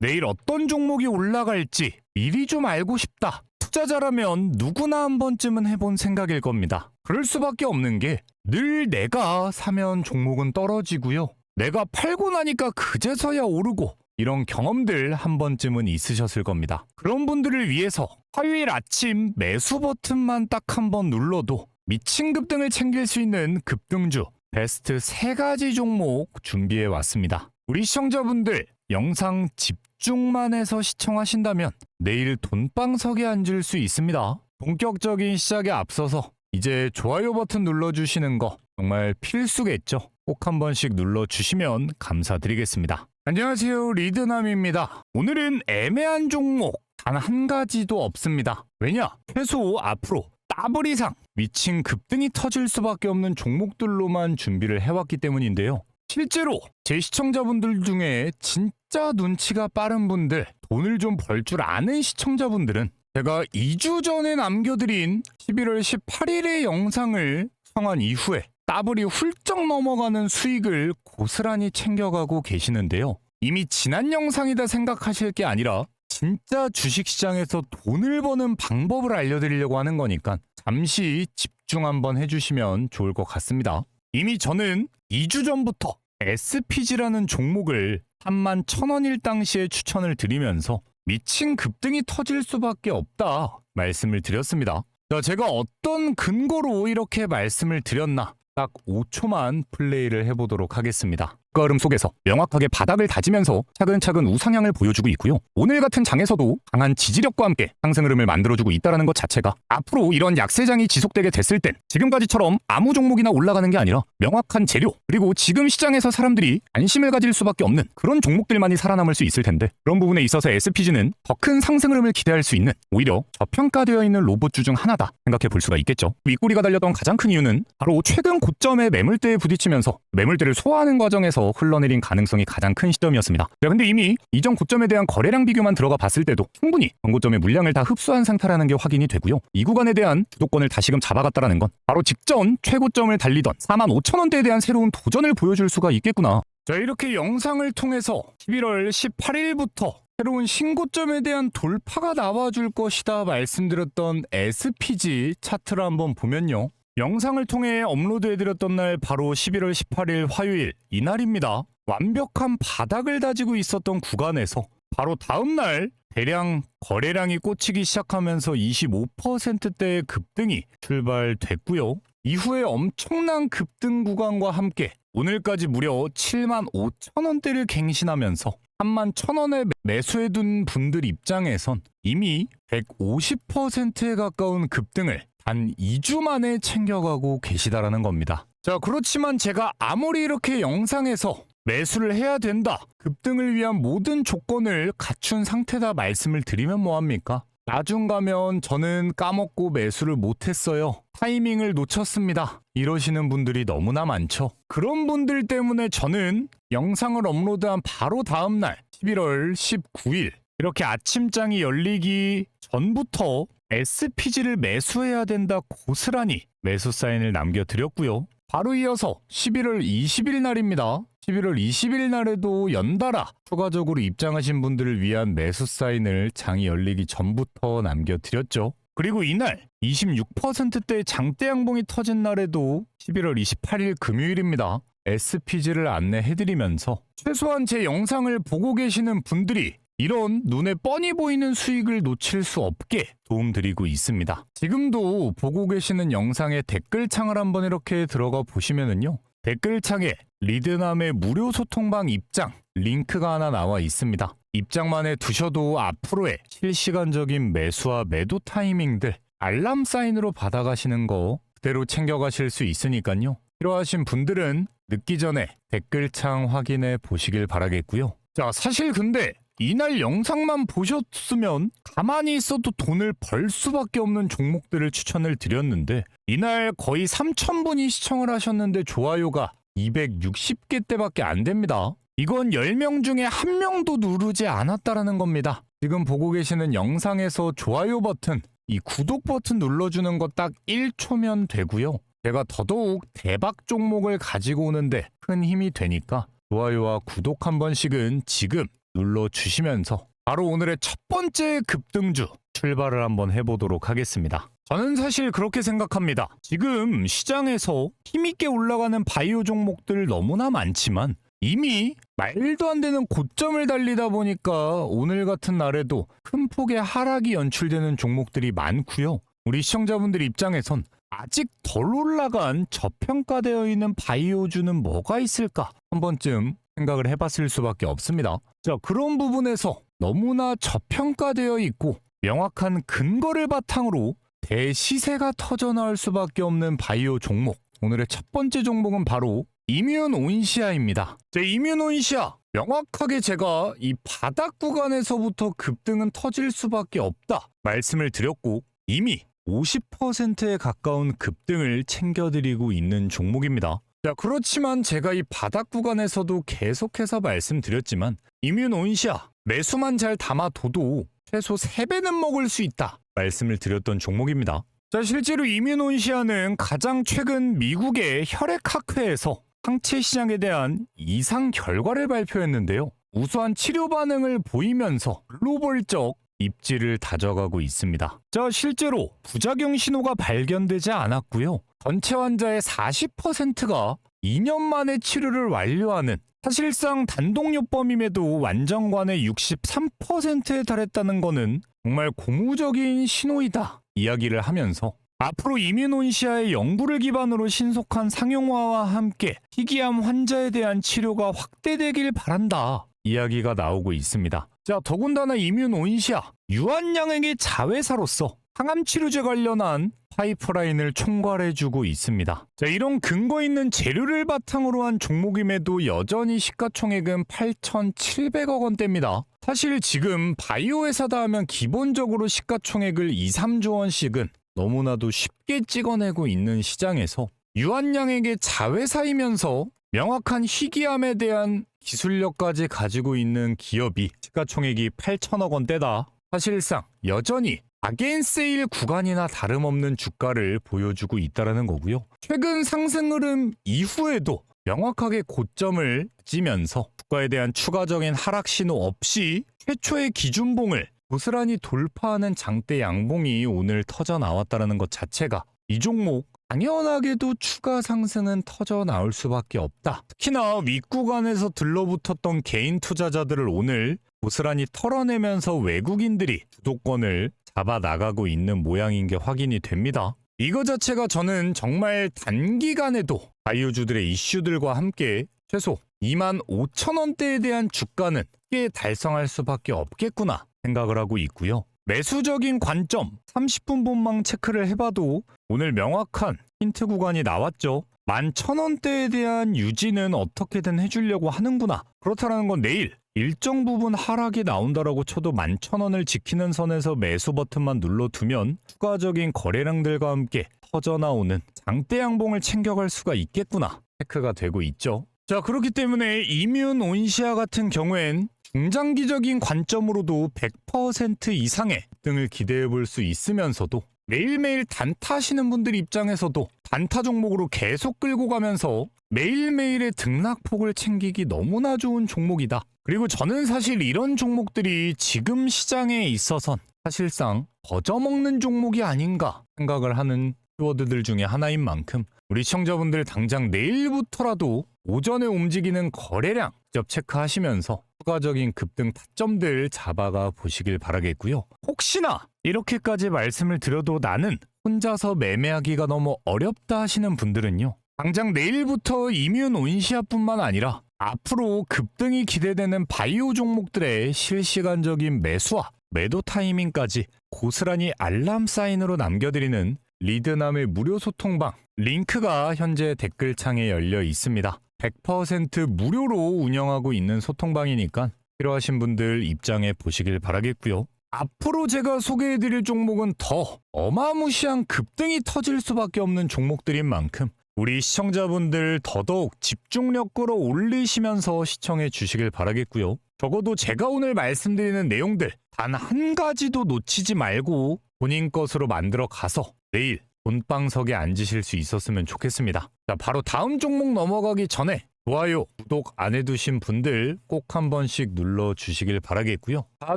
내일 어떤 종목이 올라갈지 미리 좀 알고 싶다. 투자자라면 누구나 한 번쯤은 해본 생각일 겁니다. 그럴 수밖에 없는 게 늘 내가 사면 종목은 떨어지고요. 내가 팔고 나니까 그제서야 오르고 이런 경험들 한 번쯤은 있으셨을 겁니다. 그런 분들을 위해서 화요일 아침 매수 버튼만 딱 한 번 눌러도 미친 급등을 챙길 수 있는 급등주 베스트 세 가지 종목 준비해 왔습니다. 우리 시청자분들 영상 집중만 해서 시청하신다면 내일 돈방석에 앉을 수 있습니다. 본격적인 시작에 앞서서 이제 좋아요 버튼 눌러주시는 거 정말 필수겠죠? 꼭 한 번씩 눌러주시면 감사드리겠습니다. 안녕하세요 리드남입니다. 오늘은 애매한 종목 단 한 가지도 없습니다. 왜냐? 최소 앞으로 더블 이상 미친 급등이 터질 수밖에 없는 종목들로만 준비를 해왔기 때문인데요. 실제로 제 시청자분들 중에 진짜 눈치가 빠른 분들, 돈을 좀 벌 줄 아는 시청자분들은 제가 2주 전에 남겨드린 11월 18일의 영상을 성한 이후에 더블이 훌쩍 넘어가는 수익을 고스란히 챙겨가고 계시는데요. 이미 지난 영상이다 생각하실 게 아니라 진짜 주식시장에서 돈을 버는 방법을 알려드리려고 하는 거니까 잠시 집중 한번 해주시면 좋을 것 같습니다. 이미 저는 2주 전부터 SPG라는 종목을 3만 1,000원일 당시에 추천을 드리면서 미친 급등이 터질 수밖에 없다 말씀을 드렸습니다. 자, 제가 어떤 근거로 이렇게 말씀을 드렸나 딱 5초만 플레이를 해보도록 하겠습니다. 그 흐름 속에서 명확하게 바닥을 다지면서 차근차근 우상향을 보여주고 있고요. 오늘 같은 장에서도 강한 지지력과 함께 상승 흐름을 만들어주고 있다는 것 자체가 앞으로 이런 약세장이 지속되게 됐을 땐 지금까지처럼 아무 종목이나 올라가는 게 아니라 명확한 재료 그리고 지금 시장에서 사람들이 관심을 가질 수밖에 없는 그런 종목들만이 살아남을 수 있을 텐데 그런 부분에 있어서 SPG는 더 큰 상승 흐름을 기대할 수 있는 오히려 저평가되어 있는 로봇주 중 하나다 생각해 볼 수가 있겠죠. 윗꼬리가 달렸던 가장 큰 이유는 바로 최근 고점의 매물대에 부딪히면서 매물대를 소화하는 과정에서 흘러내린 가능성이 가장 큰 시점이었습니다. 자, 근데 이미 이전 고점에 대한 거래량 비교만 들어가 봤을 때도 충분히 전고점의 물량을 다 흡수한 상태라는 게 확인이 되고요. 이 구간에 대한 주도권을 다시금 잡아갔다라는 건 바로 직전 최고점을 달리던 4만 5천 원대에 대한 새로운 도전을 보여줄 수가 있겠구나. 자, 이렇게 영상을 통해서 11월 18일부터 새로운 신고점에 대한 돌파가 나와줄 것이다 말씀드렸던 SPG 차트를 한번 보면요. 영상을 통해 업로드해드렸던 날 바로 11월 18일 화요일 이날입니다. 완벽한 바닥을 다지고 있었던 구간에서 바로 다음 날 대량 거래량이 꽂히기 시작하면서 25%대의 급등이 출발됐고요. 이후에 엄청난 급등 구간과 함께 오늘까지 무려 7만 5천 원대를 갱신하면서 3만 1천 원에 매수해둔 분들 입장에선 이미 150%에 가까운 급등을 단 2주 만에 챙겨가고 계시다라는 겁니다. 자, 그렇지만 제가 아무리 이렇게 영상에서 매수를 해야 된다. 급등을 위한 모든 조건을 갖춘 상태다 말씀을 드리면 뭐합니까? 나중 가면 저는 까먹고 매수를 못했어요. 타이밍을 놓쳤습니다. 이러시는 분들이 너무나 많죠. 그런 분들 때문에 저는 영상을 업로드한 바로 다음날 11월 19일 이렇게 아침장이 열리기 전부터 SPG를 매수해야 된다 고스란히 매수 사인을 남겨드렸고요. 바로 이어서 11월 20일 날입니다. 11월 20일 날에도 연달아 추가적으로 입장하신 분들을 위한 매수 사인을 장이 열리기 전부터 남겨드렸죠. 그리고 이날 26%대 장대 양봉이 터진 날에도 11월 28일 금요일입니다. SPG를 안내해드리면서 최소한 제 영상을 보고 계시는 분들이 이런 눈에 뻔히 보이는 수익을 놓칠 수 없게 도움드리고 있습니다. 지금도 보고 계시는 영상의 댓글창을 한번 이렇게 들어가 보시면은요. 댓글창에 리드남의 무료 소통방 입장 링크가 하나 나와 있습니다. 입장만 해 두셔도 앞으로의 실시간적인 매수와 매도 타이밍들 알람 사인으로 받아가시는 거 그대로 챙겨가실 수 있으니까요. 필요하신 분들은 늦기 전에 댓글창 확인해 보시길 바라겠고요. 자, 사실 근데 이날 영상만 보셨으면 가만히 있어도 돈을 벌 수밖에 없는 종목들을 추천을 드렸는데 이날 거의 3,000분이 시청을 하셨는데 좋아요가 260개대밖에 안 됩니다. 이건 10명 중에 한 명도 누르지 않았다라는 겁니다. 지금 보고 계시는 영상에서 좋아요 버튼, 이 구독 버튼 눌러주는 거 딱 1초면 되고요. 제가 더더욱 대박 종목을 가지고 오는데 큰 힘이 되니까 좋아요와 구독 한 번씩은 지금 눌러주시면서 바로 오늘의 첫 번째 급등주 출발을 한번 해보도록 하겠습니다. 저는 사실 그렇게 생각합니다. 지금 시장에서 힘있게 올라가는 바이오 종목들 너무나 많지만 이미 말도 안 되는 고점을 달리다 보니까 오늘 같은 날에도 큰 폭의 하락이 연출되는 종목들이 많고요. 우리 시청자분들 입장에선 아직 덜 올라간 저평가되어 있는 바이오주는 뭐가 있을까 한 번쯤 생각을 해봤을 수밖에 없습니다. 자 그런 부분에서 너무나 저평가되어 있고 명확한 근거를 바탕으로 대시세가 터져나올 수밖에 없는 바이오 종목. 오늘의 첫 번째 종목은 바로 이뮨 온시아입니다. 제 이뮨 온시아 명확하게 제가 이 바닥 구간에서부터 급등은 터질 수밖에 없다 말씀을 드렸고 이미 50%에 가까운 급등을 챙겨드리고 있는 종목입니다. 자, 그렇지만 제가 이 바닥 구간에서도 계속해서 말씀드렸지만 이뮨 온시아 매수만 잘 담아둬도 최소 3배는 먹을 수 있다 말씀을 드렸던 종목입니다. 자, 실제로 이뮨 온시아는 가장 최근 미국의 혈액학회에서 항체 시장에 대한 이상 결과를 발표했는데요. 우수한 치료 반응을 보이면서 글로벌적 입지를 다져가고 있습니다. 자, 실제로 부작용 신호가 발견되지 않았고요. 전체 환자의 40%가 2년 만에 치료를 완료하는 사실상 단독요법임에도 완전관의 63%에 달했다는 것은 정말 고무적인 신호이다 이야기를 하면서 앞으로 이뮨온시아의 연구를 기반으로 신속한 상용화와 함께 희귀암 환자에 대한 치료가 확대되길 바란다 이야기가 나오고 있습니다. 자, 더군다나 이뮨 온시아 유한양에게 자회사로서 항암 치료제 관련한 파이프라인을 총괄해주고 있습니다. 자, 이런 근거 있는 재료를 바탕으로 한 종목임에도 여전히 시가총액은 8,700억 원대입니다. 사실 지금 바이오 회사다 하면 기본적으로 시가총액을 2, 3조 원씩은 너무나도 쉽게 찍어내고 있는 시장에서 유한양에게 자회사이면서 명확한 희귀암에 대한 기술력까지 가지고 있는 기업이 시가총액이 8천억 원대다. 사실상 여전히 아겐 세일 구간이나 다름없는 주가를 보여주고 있다는 거고요. 최근 상승 흐름 이후에도 명확하게 고점을 찌면서 주가에 대한 추가적인 하락 신호 없이 최초의 기준봉을 고스란히 돌파하는 장대 양봉이 오늘 터져 나왔다는 것 자체가 이 종목 당연하게도 추가 상승은 터져 나올 수밖에 없다. 특히나 윗구간에서 들러붙었던 개인 투자자들을 오늘 고스란히 털어내면서 외국인들이 주도권을 잡아 나가고 있는 모양인 게 확인이 됩니다. 이거 자체가 저는 정말 단기간에도 바이오주들의 이슈들과 함께 최소 2만 5천 원대에 대한 주가는 꽤 달성할 수밖에 없겠구나 생각을 하고 있고요. 매수적인 관점 30분 본망 체크를 해봐도 오늘 명확한 힌트 구간이 나왔죠. 11,000원대에 대한 유지는 어떻게든 해주려고 하는구나. 그렇다는 건 내일 일정 부분 하락이 나온다라고 쳐도 11,000원을 지키는 선에서 매수 버튼만 눌러두면 추가적인 거래량들과 함께 터져나오는 장대 양봉을 챙겨갈 수가 있겠구나. 체크가 되고 있죠. 자, 그렇기 때문에 이뮨 온시아 같은 경우엔 중장기적인 관점으로도 100% 이상의 등을 기대해 볼 수 있으면서도 매일매일 단타하시는 분들 입장에서도 단타 종목으로 계속 끌고 가면서 매일매일의 등락폭을 챙기기 너무나 좋은 종목이다. 그리고 저는 사실 이런 종목들이 지금 시장에 있어선 사실상 거저먹는 종목이 아닌가 생각을 하는 키워드들 중에 하나인 만큼 우리 시청자분들 당장 내일부터라도 오전에 움직이는 거래량 직접 체크하시면서 추가적인 급등 타점들 잡아가 보시길 바라겠고요. 혹시나 이렇게까지 말씀을 드려도 나는 혼자서 매매하기가 너무 어렵다 하시는 분들은요. 당장 내일부터 이뮨 온시아뿐만 아니라 앞으로 급등이 기대되는 바이오 종목들의 실시간적인 매수와 매도 타이밍까지 고스란히 알람 사인으로 남겨드리는 리드남의 무료 소통방 링크가 현재 댓글창에 열려 있습니다. 100% 무료로 운영하고 있는 소통방이니까 필요하신 분들 입장해 보시길 바라겠고요. 앞으로 제가 소개해드릴 종목은 더 어마무시한 급등이 터질 수밖에 없는 종목들인 만큼 우리 시청자분들 더더욱 집중력 끌어올리시면서 시청해 주시길 바라겠고요. 적어도 제가 오늘 말씀드리는 내용들 단 한 가지도 놓치지 말고 본인 것으로 만들어 가서 내일 본방석에 앉으실 수 있었으면 좋겠습니다. 자, 바로 다음 종목 넘어가기 전에 좋아요, 구독 안 해두신 분들 꼭 한 번씩 눌러주시길 바라겠고요. 다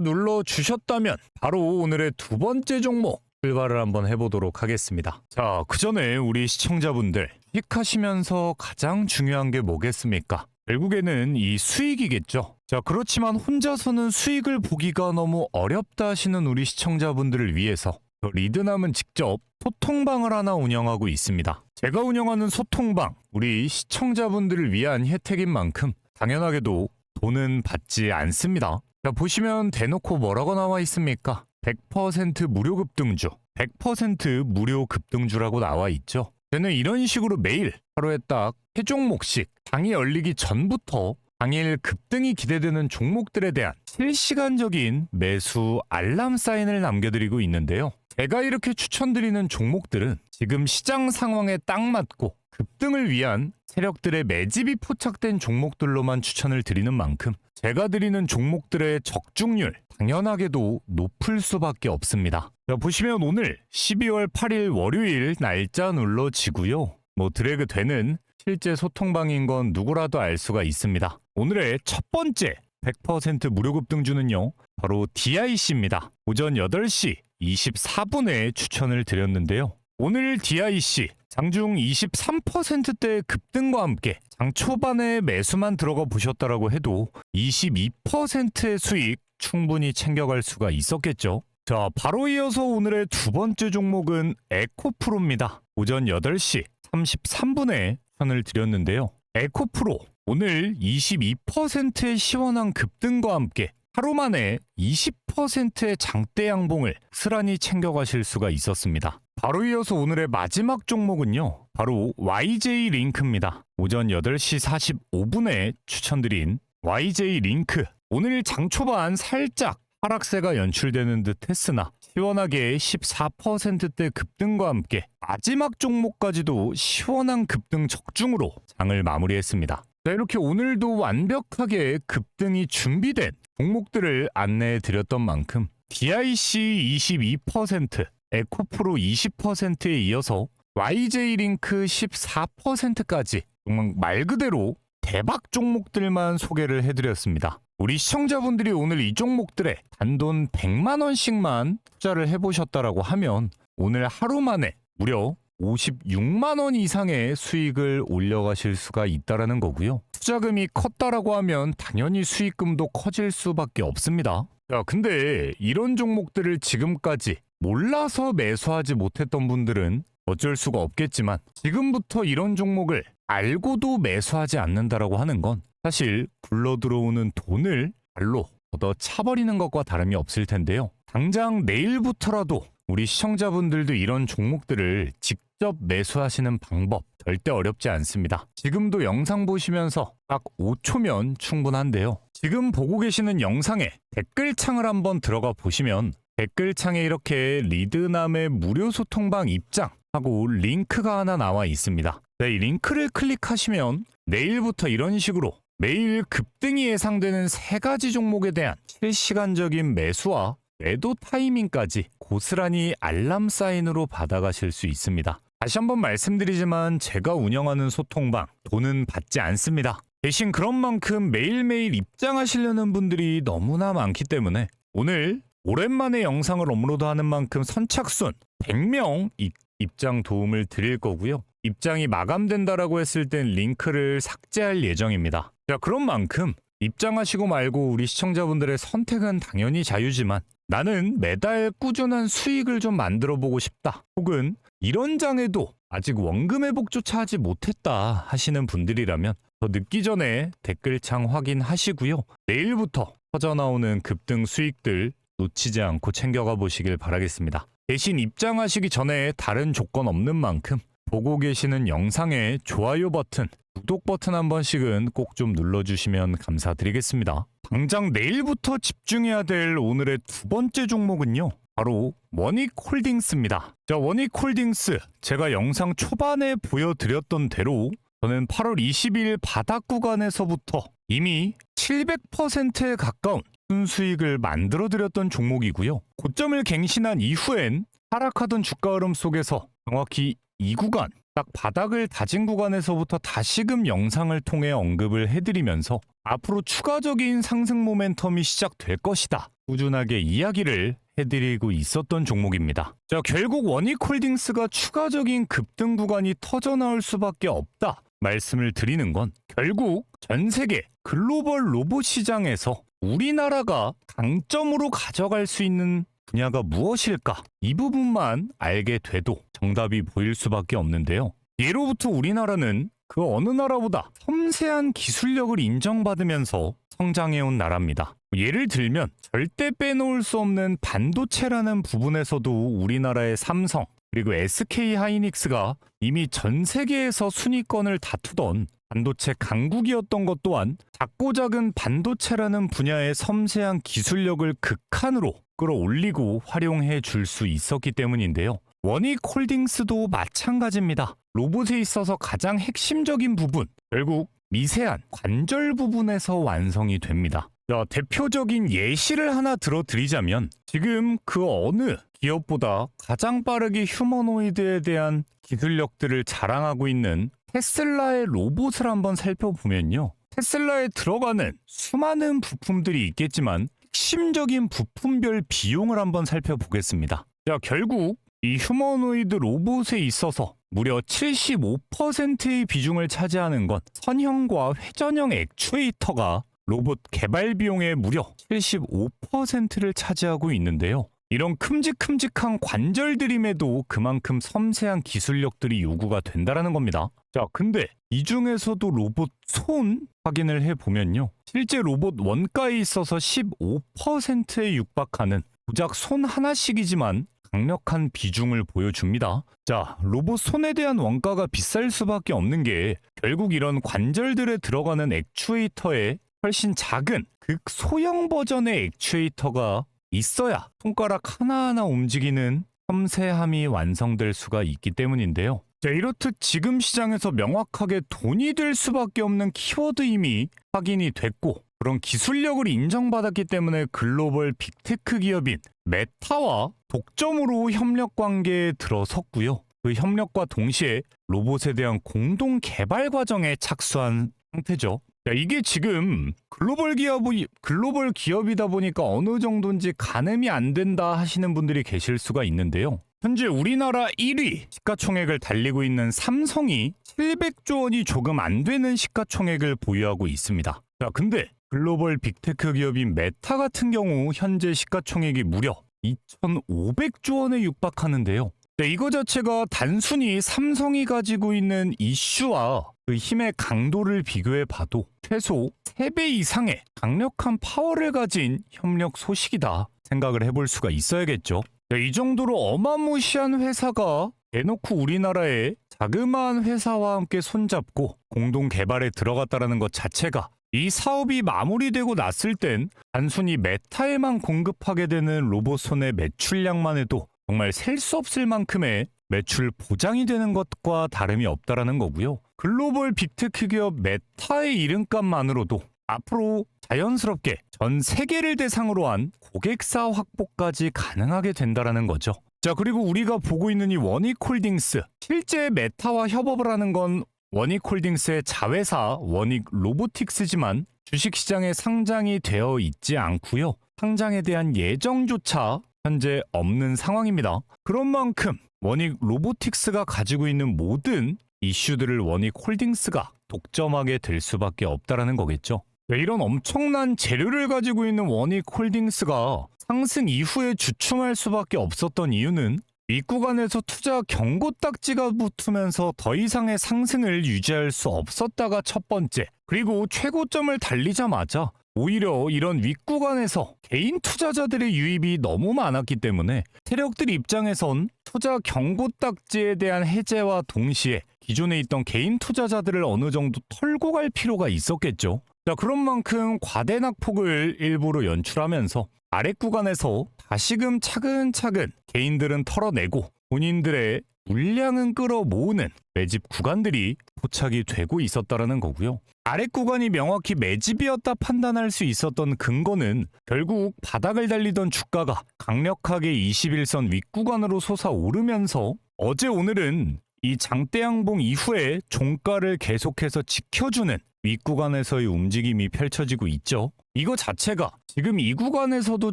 눌러주셨다면 바로 오늘의 두 번째 종목 출발을 한번 해보도록 하겠습니다. 자, 그 전에 우리 시청자분들 수익하시면서 가장 중요한 게 뭐겠습니까? 결국에는 이 수익이겠죠. 자, 그렇지만 혼자서는 수익을 보기가 너무 어렵다 하시는 우리 시청자분들을 위해서 저 리드남은 직접 소통방을 하나 운영하고 있습니다. 제가 운영하는 소통방, 우리 시청자분들을 위한 혜택인 만큼 당연하게도 돈은 받지 않습니다. 자, 보시면 대놓고 뭐라고 나와 있습니까? 100% 무료 급등주, 100% 무료 급등주라고 나와 있죠. 저는 이런 식으로 매일 하루에 딱 세 종목씩 당이 열리기 전부터 당일 급등이 기대되는 종목들에 대한 실시간적인 매수 알람 사인을 남겨드리고 있는데요. 제가 이렇게 추천드리는 종목들은 지금 시장 상황에 딱 맞고 급등을 위한 세력들의 매집이 포착된 종목들로만 추천을 드리는 만큼 제가 드리는 종목들의 적중률 당연하게도 높을 수밖에 없습니다. 자, 보시면 오늘 12월 8일 월요일 날짜 눌러지고요. 뭐 드래그 되는 실제 소통방인 건 누구라도 알 수가 있습니다. 오늘의 첫 번째 100% 무료 급등주는요. 바로 DIC입니다. 오전 8시 24분에 추천을 드렸는데요. 오늘 DIC 장중 23%대 급등과 함께 장 초반에 매수만 들어가 보셨다라고 해도 22%의 수익 충분히 챙겨갈 수가 있었겠죠. 자, 바로 이어서 오늘의 두 번째 종목은 에코프로입니다. 오전 8시 33분에 추천을 드렸는데요. 에코프로 오늘 22%의 시원한 급등과 함께 하루 만에 20%의 장대 양봉을 스란히 챙겨가실 수가 있었습니다. 바로 이어서 오늘의 마지막 종목은요. 바로 YJ 링크입니다. 오전 8시 45분에 추천드린 YJ 링크. 오늘 장 초반 살짝 하락세가 연출되는 듯 했으나 시원하게 14%대 급등과 함께 마지막 종목까지도 시원한 급등 적중으로 장을 마무리했습니다. 자, 이렇게 오늘도 완벽하게 급등이 준비된 종목들을 안내해 드렸던 만큼 DIC 22%, 에코프로 20%에 이어서 YJ링크 14%까지 정말 말 그대로 대박 종목들만 소개를 해드렸습니다. 우리 시청자분들이 오늘 이 종목들에 단돈 100만 원씩만 투자를 해보셨다라고 하면 오늘 하루 만에 무려 56만 원 이상의 수익을 올려가실 수가 있다라는 거고요. 투자금이 컸다라고 하면 당연히 수익금도 커질 수밖에 없습니다. 자, 근데 이런 종목들을 지금까지 몰라서 매수하지 못했던 분들은 어쩔 수가 없겠지만 지금부터 이런 종목을 알고도 매수하지 않는다라고 하는 건 사실 굴러 들어오는 돈을 발로 걷어 차버리는 것과 다름이 없을 텐데요. 당장 내일부터라도 우리 시청자분들도 이런 종목들을 직접 매수하시는 방법 절대 어렵지 않습니다. 지금도 영상 보시면서 딱 5초면 충분한데요. 지금 보고 계시는 영상에 댓글창을 한번 들어가 보시면 댓글창에 이렇게 리드남의 무료 소통방 입장 하고 링크가 하나 나와 있습니다. 네, 이 링크를 클릭하시면 내일부터 이런 식으로 매일 급등이 예상되는 세 가지 종목에 대한 실시간적인 매수와 매도 타이밍까지 고스란히 알람 사인으로 받아가실 수 있습니다. 다시 한번 말씀드리지만 제가 운영하는 소통방 돈은 받지 않습니다. 대신 그런 만큼 매일매일 입장하시려는 분들이 너무나 많기 때문에 오늘 오랜만에 영상을 업로드하는 만큼 선착순 100명 입, 입장 도움을 드릴 거고요. 입장이 마감된다라고 했을 땐 링크를 삭제할 예정입니다. 자, 그런 만큼 입장하시고 말고 우리 시청자분들의 선택은 당연히 자유지만 나는 매달 꾸준한 수익을 좀 만들어 보고 싶다. 혹은 이런 장에도 아직 원금 회복조차 하지 못했다 하시는 분들이라면 더 늦기 전에 댓글창 확인하시고요. 내일부터 터져나오는 급등 수익들 놓치지 않고 챙겨가 보시길 바라겠습니다. 대신 입장하시기 전에 다른 조건 없는 만큼 보고 계시는 영상에 좋아요 버튼, 구독 버튼 한 번씩은 꼭 좀 눌러주시면 감사드리겠습니다. 당장 내일부터 집중해야 될 오늘의 두 번째 종목은요. 바로 원익홀딩스입니다. 자, 원익홀딩스 제가 영상 초반에 보여드렸던 대로 저는 8월 20일 바닥 구간에서부터 이미 700%에 가까운 순수익을 만들어드렸던 종목이고요. 고점을 갱신한 이후엔 하락하던 주가 흐름 속에서 정확히 이 구간 딱 바닥을 다진 구간에서부터 다시금 영상을 통해 언급을 해드리면서 앞으로 추가적인 상승 모멘텀이 시작될 것이다. 꾸준하게 이야기를 해드리고 있었던 종목입니다. 자, 결국 원익홀딩스가 추가적인 급등 구간이 터져 나올 수밖에 없다. 말씀을 드리는 건 결국 전 세계 글로벌 로봇 시장에서 우리나라가 강점으로 가져갈 수 있는 분야가 무엇일까? 이 부분만 알게 돼도 정답이 보일 수밖에 없는데요. 예로부터 우리나라는 그 어느 나라보다 섬세한 기술력을 인정받으면서 성장해온 나라입니다. 예를 들면 절대 빼놓을 수 없는 반도체라는 부분에서도 우리나라의 삼성 그리고 SK 하이닉스가 이미 전 세계에서 순위권을 다투던 반도체 강국이었던 것 또한 작고 작은 반도체라는 분야의 섬세한 기술력을 극한으로 끌어올리고 활용해 줄 수 있었기 때문인데요. 원익 홀딩스도 마찬가지입니다. 로봇에 있어서 가장 핵심적인 부분, 결국 미세한 관절 부분에서 완성이 됩니다. 자, 대표적인 예시를 하나 들어드리자면 지금 그 어느 기업보다 가장 빠르게 휴머노이드에 대한 기술력들을 자랑하고 있는 테슬라의 로봇을 한번 살펴보면요. 테슬라에 들어가는 수많은 부품들이 있겠지만 핵심적인 부품별 비용을 한번 살펴보겠습니다. 자, 결국 이 휴머노이드 로봇에 있어서 무려 75%의 비중을 차지하는 건 선형과 회전형 액추에이터가 로봇 개발 비용의 무려 75%를 차지하고 있는데요. 이런 큼직큼직한 관절들임에도 그만큼 섬세한 기술력들이 요구가 된다라는 겁니다. 자, 근데 이 중에서도 로봇 손 확인을 해 보면요. 실제 로봇 원가에 있어서 15%에 육박하는 고작 손 하나씩이지만 강력한 비중을 보여줍니다. 자, 로봇 손에 대한 원가가 비쌀 수밖에 없는 게 결국 이런 관절들에 들어가는 액추에이터에 훨씬 작은 극소형 버전의 액추에이터가 있어야 손가락 하나하나 움직이는 섬세함이 완성될 수가 있기 때문인데요. 자, 이렇듯 지금 시장에서 명확하게 돈이 될 수밖에 없는 키워드임이 확인이 됐고 그런 기술력을 인정받았기 때문에 글로벌 빅테크 기업인 메타와 독점으로 협력 관계에 들어섰고요. 그 협력과 동시에 로봇에 대한 공동 개발 과정에 착수한 상태죠. 야, 이게 지금 글로벌 기업이 글로벌 기업이다 보니까 어느 정도인지 가늠이 안 된다 하시는 분들이 계실 수가 있는데요. 현재 우리나라 1위 시가총액을 달리고 있는 삼성이 700조 원이 조금 안 되는 시가총액을 보유하고 있습니다. 자, 근데 글로벌 빅테크 기업인 메타 같은 경우 현재 시가총액이 무려 2,500조 원에 육박하는데요. 네, 이거 자체가 단순히 삼성이 가지고 있는 이슈와 그 힘의 강도를 비교해 봐도 최소 3배 이상의 강력한 파워를 가진 협력 소식이다 생각을 해볼 수가 있어야겠죠. 네, 이 정도로 어마무시한 회사가 대놓고 우리나라의 자그마한 회사와 함께 손잡고 공동 개발에 들어갔다라는 것 자체가 이 사업이 마무리되고 났을 땐 단순히 메타에만 공급하게 되는 로봇 손의 매출량만 해도 정말 셀 수 없을 만큼의 매출 보장이 되는 것과 다름이 없다라는 거고요. 글로벌 빅테크 기업 메타의 이름값만으로도 앞으로 자연스럽게 전 세계를 대상으로 한 고객사 확보까지 가능하게 된다라는 거죠. 자, 그리고 우리가 보고 있는 이 원익홀딩스 실제 메타와 협업을 하는 건 원익홀딩스의 자회사 원익 로보틱스지만 주식시장에 상장이 되어 있지 않고요. 상장에 대한 예정조차 현재 없는 상황입니다. 그런 만큼 원익 로보틱스가 가지고 있는 모든 이슈들을 원익 홀딩스가 독점하게 될 수밖에 없다라는 거겠죠. 네, 이런 엄청난 재료를 가지고 있는 원익 홀딩스가 상승 이후에 주춤할 수밖에 없었던 이유는 윗구간에서 투자 경고 딱지가 붙으면서 더 이상의 상승을 유지할 수 없었다가 첫 번째, 그리고 최고점을 달리자마자 오히려 이런 윗구간에서 개인 투자자들의 유입이 너무 많았기 때문에 세력들 입장에선 투자 경고 딱지에 대한 해제와 동시에 기존에 있던 개인 투자자들을 어느 정도 털고 갈 필요가 있었겠죠. 자, 그런 만큼 과대 낙폭을 일부러 연출하면서 아래 구간에서 다시금 차근차근 개인들은 털어내고 본인들의 물량은 끌어모으는 매집 구간들이 포착이 되고 있었다라는 거고요. 아래 구간이 명확히 매집이었다 판단할 수 있었던 근거는 결국 바닥을 달리던 주가가 강력하게 21선 윗구간으로 솟아오르면서 어제 오늘은 이 장대양봉 이후에 종가를 계속해서 지켜주는 윗구간에서의 움직임이 펼쳐지고 있죠. 이거 자체가 지금 이 구간에서도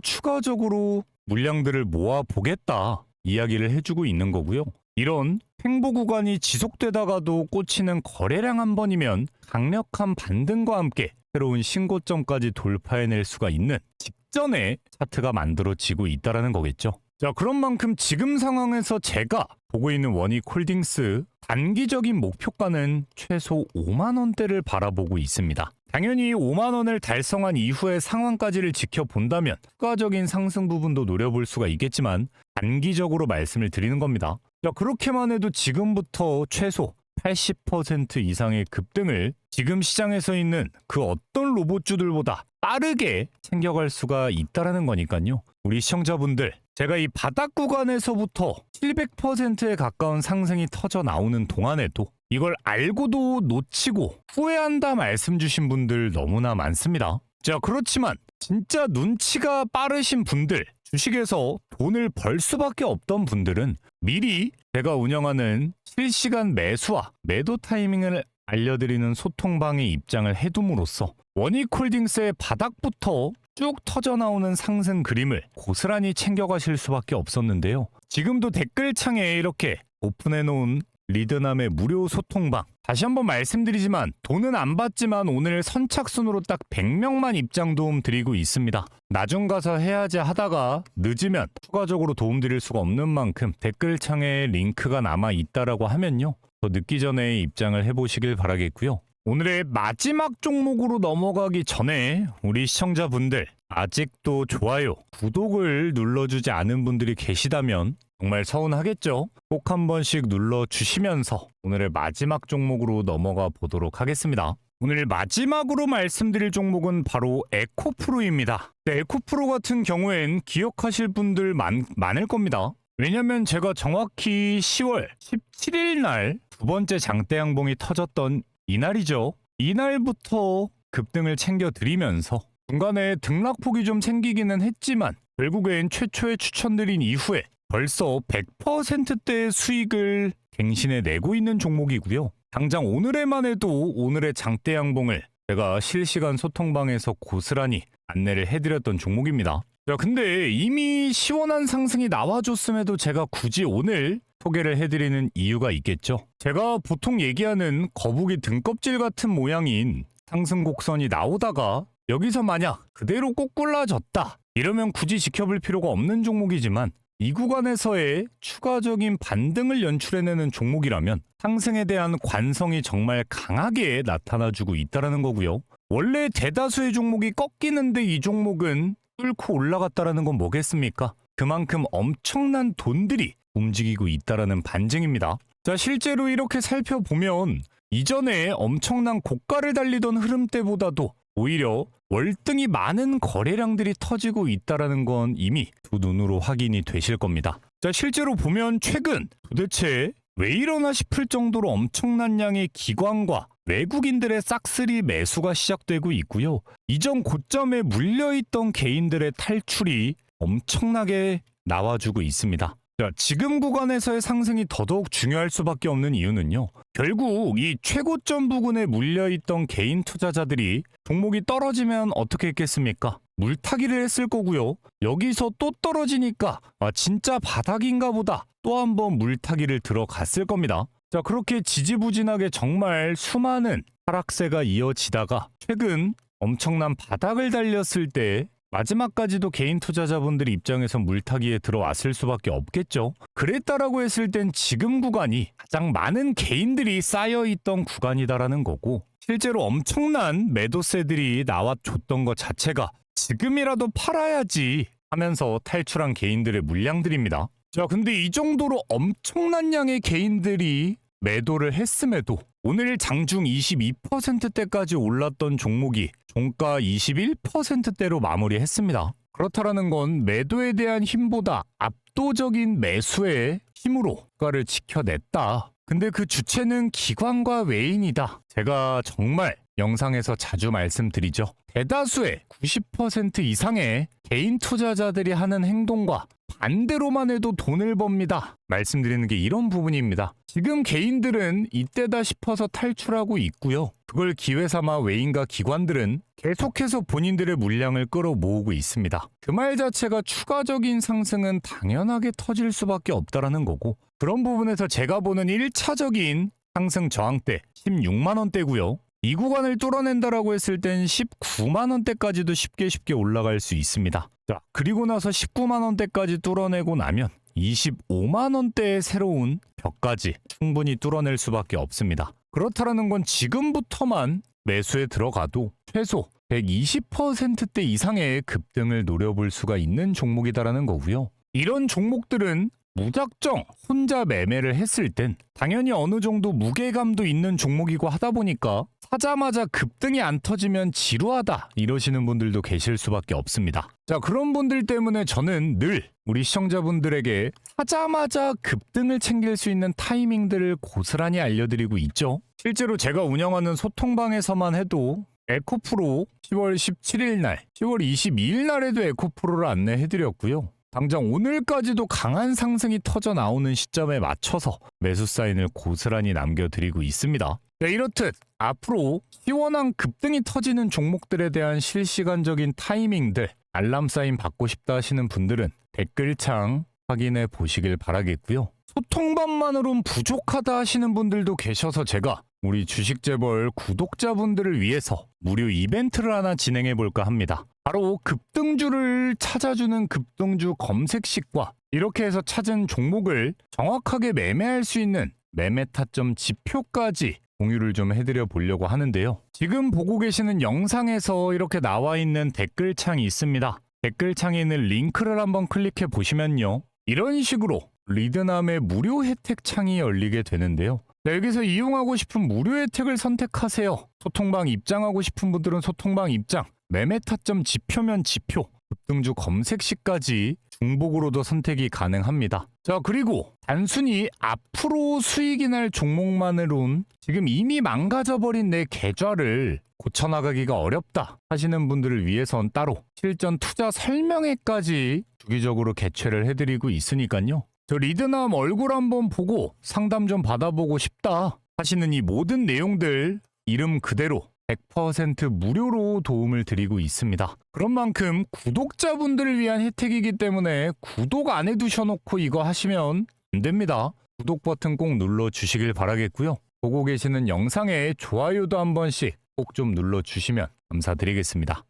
추가적으로 물량들을 모아 보겠다 이야기를 해주고 있는 거고요. 이런 횡보 구간이 지속되다가도 꽂히는 거래량 한 번이면 강력한 반등과 함께 새로운 신고점까지 돌파해낼 수가 있는 직전에 차트가 만들어지고 있다라는 거겠죠. 자, 그런 만큼 지금 상황에서 제가 보고 있는 원익 홀딩스 단기적인 목표가는 최소 5만 원대를 바라보고 있습니다. 당연히 5만 원을 달성한 이후의 상황까지를 지켜본다면 추가적인 상승 부분도 노려볼 수가 있겠지만 단기적으로 말씀을 드리는 겁니다. 자, 그렇게만 해도 지금부터 최소 80% 이상의 급등을 지금 시장에서 있는 그 어떤 로봇주들보다 빠르게 챙겨갈 수가 있다라는 거니까요. 우리 시청자분들, 제가 이 바닥 구간에서부터 700%에 가까운 상승이 터져 나오는 동안에도 이걸 알고도 놓치고 후회한다 말씀 주신 분들 너무나 많습니다. 자, 그렇지만 진짜 눈치가 빠르신 분들, 주식에서 돈을 벌 수밖에 없던 분들은 미리 제가 운영하는 실시간 매수와 매도 타이밍을 알려드리는 소통방에 입장을 해둠으로써 원익홀딩스의 바닥부터 쭉 터져 나오는 상승 그림을 고스란히 챙겨가실 수밖에 없었는데요. 지금도 댓글창에 이렇게 오픈해 놓은 리드남의 무료 소통방 다시 한번 말씀드리지만 돈은 안 받지만 오늘 선착순으로 딱 100명만 입장 도움 드리고 있습니다. 나중 가서 해야지 하다가 늦으면 추가적으로 도움 드릴 수가 없는 만큼 댓글창에 링크가 남아 있다라고 하면요. 더 늦기 전에 입장을 해보시길 바라겠고요. 오늘의 마지막 종목으로 넘어가기 전에 우리 시청자분들 아직도 좋아요, 구독을 눌러주지 않은 분들이 계시다면 정말 서운하겠죠? 꼭 한 번씩 눌러주시면서 오늘의 마지막 종목으로 넘어가 보도록 하겠습니다. 오늘 마지막으로 말씀드릴 종목은 바로 에코프로입니다. 네, 에코프로 같은 경우엔 기억하실 분들 많, 많을 겁니다. 왜냐면 제가 정확히 10월 17일 날 두 번째 장대 양봉이 터졌던 이날이죠. 이날부터 급등을 챙겨 드리면서 중간에 등락폭이 좀 생기기는 했지만 결국엔 최초에 추천드린 이후에 벌써 100%대의 수익을 갱신해 내고 있는 종목이고요. 당장 오늘에만 해도 오늘의 장대 양봉을 제가 실시간 소통방에서 고스란히 안내를 해드렸던 종목입니다. 자, 근데 이미 시원한 상승이 나와줬음에도 제가 굳이 오늘 소개를 해드리는 이유가 있겠죠. 제가 보통 얘기하는 거북이 등껍질 같은 모양인 상승 곡선이 나오다가 여기서 만약 그대로 꼬꾸라졌다 이러면 굳이 지켜볼 필요가 없는 종목이지만 이 구간에서의 추가적인 반등을 연출해내는 종목이라면 상승에 대한 관성이 정말 강하게 나타나주고 있다는 거고요. 원래 대다수의 종목이 꺾이는데 이 종목은 뚫고 올라갔다라는 건 뭐겠습니까? 그만큼 엄청난 돈들이 움직이고 있다라는 반증입니다. 자, 실제로 이렇게 살펴보면 이전에 엄청난 고가를 달리던 흐름 때보다도 오히려 월등히 많은 거래량들이 터지고 있다라는 건 이미 두 눈으로 확인이 되실 겁니다. 자, 실제로 보면 최근 도대체 왜 이러나 싶을 정도로 엄청난 양의 기관과 외국인들의 싹쓸이 매수가 시작되고 있고요. 이전 고점에 물려있던 개인들의 탈출이 엄청나게 나와주고 있습니다. 자, 지금 구간에서의 상승이 더더욱 중요할 수밖에 없는 이유는요. 결국 이 최고점 부근에 물려있던 개인 투자자들이 종목이 떨어지면 어떻게 했겠습니까? 물타기를 했을 거고요. 여기서 또 떨어지니까 아 진짜 바닥인가 보다 또 한번 물타기를 들어갔을 겁니다. 자 그렇게 지지부진하게 정말 수많은 하락세가 이어지다가 최근 엄청난 바닥을 달렸을 때 마지막까지도 개인 투자자분들 입장에서 물타기에 들어왔을 수밖에 없겠죠. 그랬다라고 했을 땐 지금 구간이 가장 많은 개인들이 쌓여있던 구간이다라는 거고 실제로 엄청난 매도세들이 나와줬던 것 자체가 지금이라도 팔아야지 하면서 탈출한 개인들의 물량들입니다. 자, 근데 이 정도로 엄청난 양의 개인들이 매도를 했음에도 오늘 장중 22%대까지 올랐던 종목이 종가 21%대로 마무리했습니다. 그렇다라는 건 매도에 대한 힘보다 압도적인 매수의 힘으로 가를 지켜냈다. 근데 그 주체는 기관과 외인이다. 제가 정말 영상에서 자주 말씀드리죠. 대다수의 90% 이상의 개인 투자자들이 하는 행동과 반대로만 해도 돈을 법니다. 말씀드리는 게 이런 부분입니다. 지금 개인들은 이때다 싶어서 탈출하고 있고요. 그걸 기회 삼아 외인과 기관들은 계속해서 본인들의 물량을 끌어모으고 있습니다. 그 말 자체가 추가적인 상승은 당연하게 터질 수밖에 없다라는 거고 그런 부분에서 제가 보는 1차적인 상승 저항대 16만 원대고요. 이 구간을 뚫어낸다라고 했을 땐 19만 원대까지도 쉽게 쉽게 올라갈 수 있습니다. 자, 그리고 나서 19만 원대까지 뚫어내고 나면 25만 원대의 새로운 벽까지 충분히 뚫어낼 수밖에 없습니다. 그렇다라는 건 지금부터만 매수에 들어가도 최소 120%대 이상의 급등을 노려볼 수가 있는 종목이다라는 거고요. 이런 종목들은 무작정 혼자 매매를 했을 땐 당연히 어느 정도 무게감도 있는 종목이고 하다 보니까 사자마자 급등이 안 터지면 지루하다 이러시는 분들도 계실 수밖에 없습니다. 자, 그런 분들 때문에 저는 늘 우리 시청자분들에게 사자마자 급등을 챙길 수 있는 타이밍들을 고스란히 알려드리고 있죠. 실제로 제가 운영하는 소통방에서만 해도 에코프로 10월 17일 날, 10월 22일 날에도 에코프로를 안내해드렸고요. 당장 오늘까지도 강한 상승이 터져 나오는 시점에 맞춰서 매수 사인을 고스란히 남겨드리고 있습니다. 네, 이렇듯 앞으로 시원한 급등이 터지는 종목들에 대한 실시간적인 타이밍들 알람 사인 받고 싶다 하시는 분들은 댓글창 확인해 보시길 바라겠고요. 소통반만으론 부족하다 하시는 분들도 계셔서 제가 우리 주식재벌 구독자분들을 위해서 무료 이벤트를 하나 진행해 볼까 합니다. 바로 급등주를 찾아주는 급등주 검색식과 이렇게 해서 찾은 종목을 정확하게 매매할 수 있는 매매 타점 지표까지 공유를 좀 해드려 보려고 하는데요. 지금 보고 계시는 영상에서 이렇게 나와 있는 댓글창이 있습니다. 댓글창에 있는 링크를 한번 클릭해 보시면요. 이런 식으로 리드남의 무료 혜택 창이 열리게 되는데요. 자, 여기서 이용하고 싶은 무료 혜택을 선택하세요. 소통방 입장하고 싶은 분들은 소통방 입장, 매매 타점 지표면 지표, 급등주 검색 시까지 중복으로도 선택이 가능합니다. 자, 그리고 단순히 앞으로 수익이 날 종목만으론 지금 이미 망가져버린 내 계좌를 고쳐나가기가 어렵다 하시는 분들을 위해선 따로 실전 투자 설명회까지 주기적으로 개최를 해드리고 있으니까요. 저 리드남 얼굴 한번 보고 상담 좀 받아보고 싶다 하시는 이 모든 내용들 이름 그대로 100% 무료로 도움을 드리고 있습니다. 그런 만큼 구독자분들을 위한 혜택이기 때문에 구독 안 해두셔놓고 이거 하시면 안 됩니다. 구독 버튼 꼭 눌러 주시길 바라겠고요. 보고 계시는 영상에 좋아요도 한 번씩 꼭 좀 눌러 주시면 감사드리겠습니다.